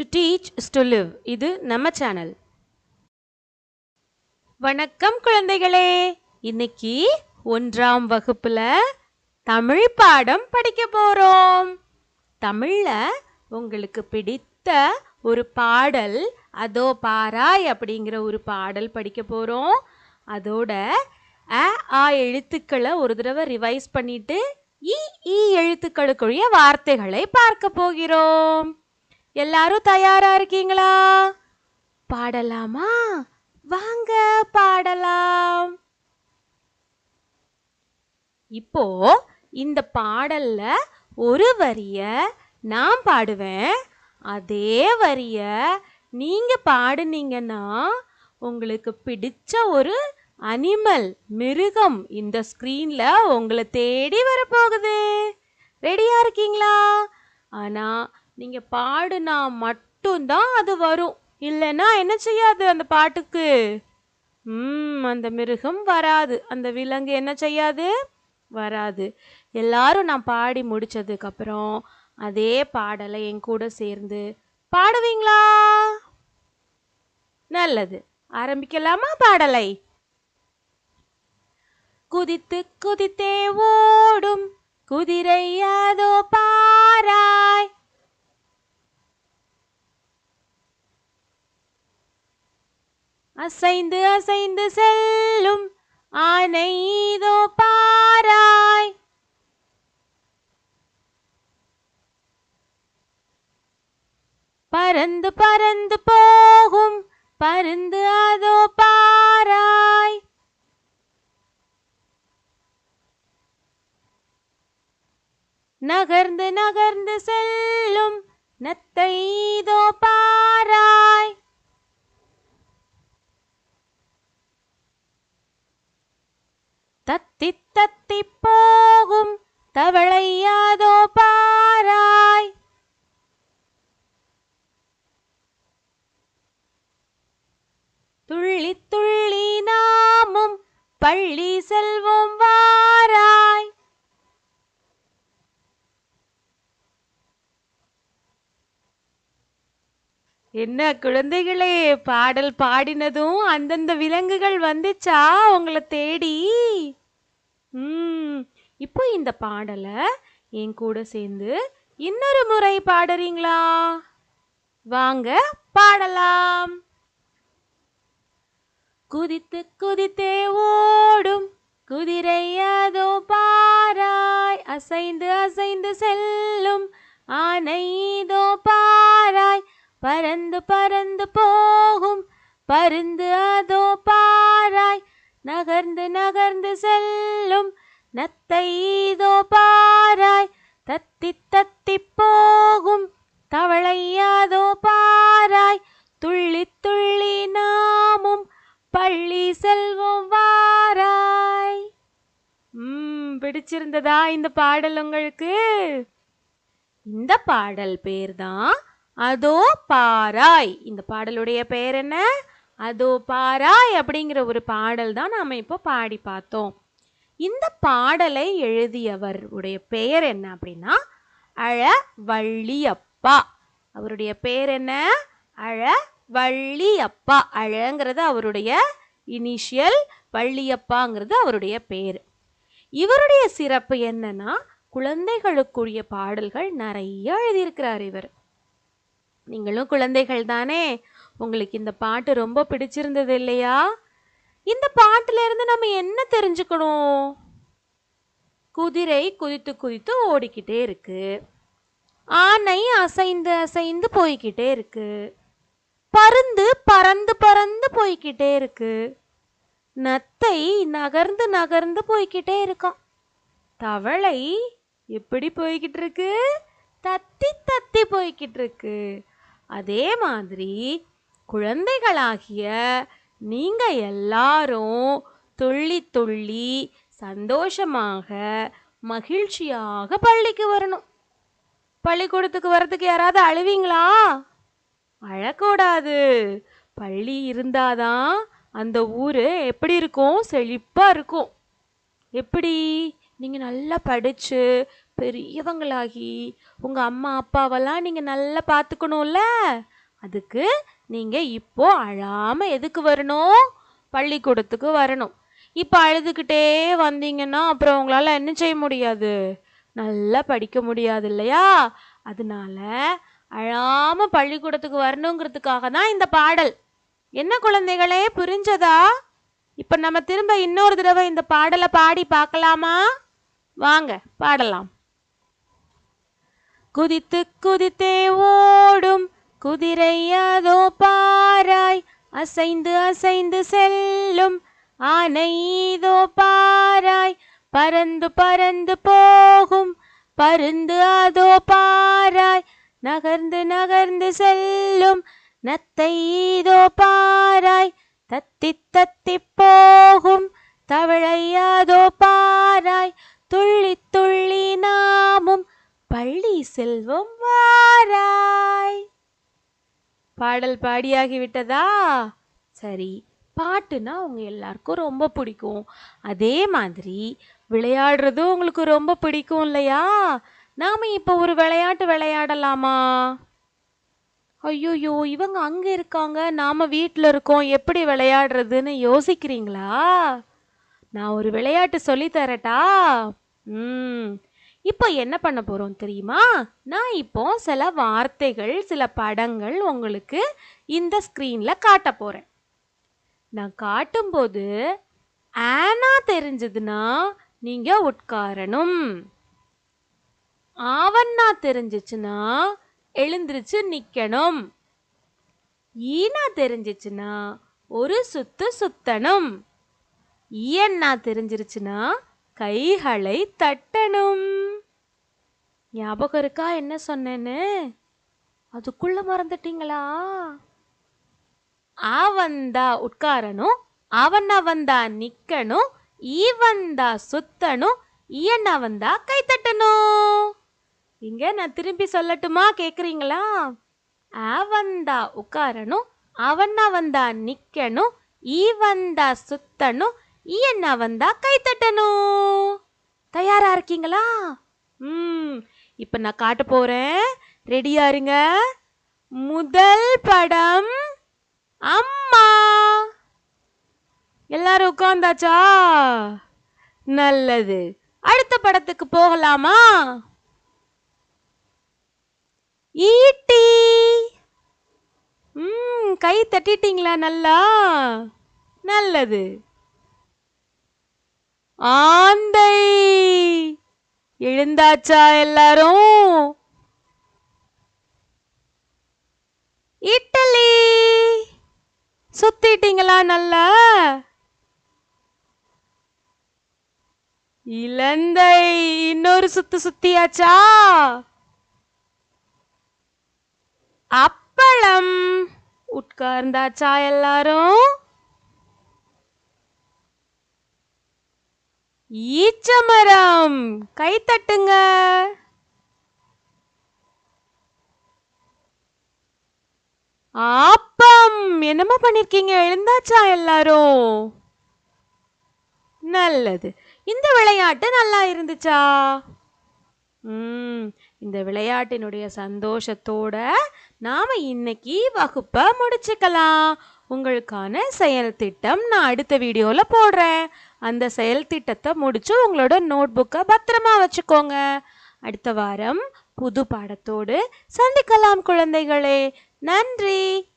To teach is to live இது நம்ம channel வணக்கம் குழந்தைகளே. இன்னைக்கு ஒன்றாம் வகுப்புல தமிழ் பாடம் படிக்க போறோம். தமிழ்ல உங்களுக்கு பிடித்த ஒரு பாடல் அதோ பாராய் அப்படிங்கிற ஒரு பாடல் படிக்க போறோம். அதோட அ ஆ எழுத்துக்களை ஒரு தடவை ரிவைஸ் பண்ணிட்டு இ ஈ எழுத்துக்களுக்குரிய வார்த்தைகளை பார்க்க போகிறோம். எல்லாரும் தயாரா இருக்கீங்களா? பாடலாமா? வாங்க பாடலாம். இப்போ இந்த பாடல்ல ஒரு வரிய நான் பாடுவேன். அதே வரிய நீங்க பாடுனீங்கன்னா உங்களுக்கு பிடிச்ச ஒரு அனிமல் மிருகம் இந்த ஸ்க்ரீன்ல உங்களை தேடி வரப்போகுது. ரெடியா இருக்கீங்களா? ஆனா நீங்கள் பாடுனா மட்டும்தான் அது வரும். இல்லைன்னா என்ன செய்யாது அந்த பாட்டுக்கு? ம் அந்த மிருகம் வராது. அந்த விலங்கு என்ன செய்யாது? வராது. எல்லாரும் நான் பாடி முடித்ததுக்கப்புறம் அதே பாடலை என் கூட சேர்ந்து பாடுவீங்களா? நல்லது. ஆரம்பிக்கலாமா பாடலை? குதித்து குதித்தே ஓடும் குதிரை அதோ அசைந்து அசைந்து செல்லும் ஆனை இதோ பாராய். பறந்து பறந்து போகும் பருந்து அதோ பாராய். நகர்ந்து நகர்ந்து செல்லும் நத்தை தத்தி தத்தி போகும் தவளையாதோ பாராய். துள்ளி துள்ளி நாமும் பள்ளி செல்வோம் வாராய். என்ன குழந்தைகளே பாடல் பாடினதும் அந்தந்த விலங்குகள் வந்துச்சா? உங்களை தேடி. ம். இப்போ இந்த பாடலை என் கூட சேர்ந்து இன்னொரு முறை பாடுறீங்களா? வாங்க பாடலாம். குதித்து குதித்தே ஓடும் குதிரை அதோ பாராய் அசைந்து அசைந்து செல்லும் ஆனை இதோ பாராய் பறந்து பறந்து போகும் பருந்து அதோ பாராய் நகர்ந்து நகர்ந்து செல்லும் நத்தை இதோ பாராய் தத்தி தத்தி போகும் தவளையாதோ பாராய் துள்ளி துள்ளி நாமும் பள்ளி செல்வோம் வாராய். ம் பிடிச்சிருந்ததா இந்த பாடல் உங்களுக்கு? இந்த பாடல் பேர் தான் அதோ பாராய். இந்த பாடலுடைய பெயர் என்ன? அதோ பாராய் அப்படிங்கிற ஒரு பாடல் தான் நாம இப்போ பாடி பார்த்தோம். இந்த பாடலை எழுதியவர் உடைய பெயர் என்ன அப்படின்னா அழ வள்ளியப்பா அவருடைய பெயர் என்ன? அழ வள்ளியப்பா அழங்கிறது அவருடைய இனிஷியல் வள்ளியப்பாங்கிறது அவருடைய பேர் இவருடைய சிறப்பு என்னன்னா குழந்தைகளுக்குரிய பாடல்கள் நிறைய எழுதியிருக்கிறார் இவர். நீங்களும் குழந்தைகள் தானே? உங்களுக்கு இந்த பாட்டு ரொம்ப பிடிச்சிருந்தது இல்லையா? இந்த பாட்டுல இருந்து நம்ம என்ன தெரிஞ்சுக்கணும்? குதிரை குதித்து குதித்து ஓடிக்கிட்டே இருக்கு. ஆனை அசைந்து அசைந்து போய்கிட்டே இருக்கு. பருந்து பறந்து பறந்து போய்கிட்டே இருக்கு. நத்தை நகர்ந்து நகர்ந்து போய்கிட்டே இருக்கான். தவளை எப்படி போய்கிட்டு இருக்கு? தத்தி தத்தி போய்கிட்டு இருக்கு. அதே மாதிரி குழந்தைகளாகிய நீங்கள் எல்லாரும் துள்ளி துள்ளி சந்தோஷமாக மகிழ்ச்சியாக பள்ளிக்கு வரணும். பள்ளிக்கூடத்துக்கு வரதுக்கு யாராவது அழுவீங்களா? அழக்கூடாது. பள்ளி இருந்தாதான் அந்த ஊர் எப்படி இருக்கும்? செழிப்பாக இருக்கும். எப்படி? நீங்கள் நல்லா படித்து பெரியவங்களாகி உங்கள் அம்மா அப்பாவெல்லாம் நீங்கள் நல்லா பார்த்துக்கணும்ல? அதுக்கு நீங்கள் இப்போ அழாமல் எதுக்கு வரணும்? பள்ளிக்கூடத்துக்கு வரணும். இப்போ அழுதுகிட்டே வந்தீங்கன்னா அப்புறம் உங்களால் என்ன செய்ய முடியாது? நல்லா படிக்க முடியாது இல்லையா? அதனால அழாமல் பள்ளிக்கூடத்துக்கு வரணுங்கிறதுக்காக தான் இந்த பாடல். என்ன குழந்தைகளே புரிஞ்சதா? இப்போ நம்ம திரும்ப இன்னொரு தடவை இந்த பாடலை பாடி பார்க்கலாமா? வாங்க பாடலாம். குதித்து குதித்தே ஓடும் குதிரையாதோ பாராய் அசைந்து அசைந்து செல்லும் ஆனைதோ பாராய் பறந்து பறந்து போகும் பருந்து அதோ பாராய் நகர்ந்து நகர்ந்து செல்லும் நத்தை இதோ பாராய் தத்தி தத்தி போகும் தவளை பாராய் துள்ளி துள்ளி நாமும் பள்ளி செல்வம் வாராய். பாடல் பாடியாகி விட்டதா சரி பாட்டுனா அவங்க எல்லாருக்கும் ரொம்ப பிடிக்கும். அதே மாதிரி விளையாடுறதும் உங்களுக்கு ரொம்ப பிடிக்கும் இல்லையா? நாம் இப்போ ஒரு விளையாட்டு விளையாடலாமா? ஐயோயோ இவங்க அங்கே இருக்காங்க நாம் வீட்டில் இருக்கோம் எப்படி விளையாடுறதுன்னு யோசிக்கிறீங்களா? நான் ஒரு விளையாட்டு சொல்லி தரட்டா? ம். இப்போ என்ன பண்ண போகிறோம் தெரியுமா? நான் இப்போ சில வார்த்தைகள் சில படங்கள் உங்களுக்கு இந்த ஸ்க்ரீனில் காட்ட போகிறேன் நான் காட்டும்போது ஆனா தெரிஞ்சதுன்னா நீங்கள் உட்காரணும். ஆவன்னா தெரிஞ்சிச்சுன்னா எழுந்திருச்சு நிற்கணும் ஈனா தெரிஞ்சிச்சுன்னா ஒரு சுத்து சுத்தணும். ஈயன்னா தெரிஞ்சிருச்சுன்னா கைகளை தட்டணும். ஞாபகம் இருக்கா? என்ன சொன்னேன்னு? அதுக்குள்ள மறந்துட்டீங்களா? ஆ வந்தா உட்காரணும் அவனா வந்தா நிக்கணும் ஈ வந்தா சுத்தணும் ஈயண்ணா வந்தா கை தட்டணும் இங்க நான் திரும்பி சொல்லட்டுமா? கேக்குறீங்களா? ஆ வந்தா உட்காரணும் அவனா வந்தா நிக்கணும் ஈ வந்தா சுத்தணும் ஈயண்ணா வந்தா கை தட்டணும் தயாரா இருக்கீங்களா? ம் இப்போ நான் காட்ட போகிறேன் ரெடியா இருங்க. முதல் படம் அம்மா. எல்லாரும் உட்காந்தாச்சா நல்லது. அடுத்த படத்துக்கு போகலாமா? ஈட்டி. ம் கை தட்டிட்டீங்களா நல்லா? நல்லது. ஆந்தை. எழுந்தாச்சா எல்லாரும்? இட்டலி. சுத்திட்டீங்களா நல்லா? இலந்தை. இன்னொரு சுத்து சுத்தியாச்சா? அப்பளம். உட்கார்ந்தாச்சா எல்லாரும்? ஈச்சமரம். கை தட்டுங்க. ஆப்பம். என்னமா பண்ணிருக்கீங்க. எழுந்தாச்சா எல்லாரும்? நல்லது. இந்த விளையாட்டு நல்லா இருந்துச்சா? உம் இந்த விளையாட்டினுடைய சந்தோஷத்தோட நாம இன்னைக்கு வகுப்பை முடிச்சுக்கலாம். உங்களுக்கான செயல் திட்டம் நான் அடுத்த வீடியோல போடுறேன். அந்த செயல் திட்டத்தை முடிச்சு உங்களோட நோட் புக்கை பத்திரமா வச்சுக்கோங்க. அடுத்த வாரம் புது பாடத்தோடு சந்திக்கலாம் குழந்தைகளே. நன்றி.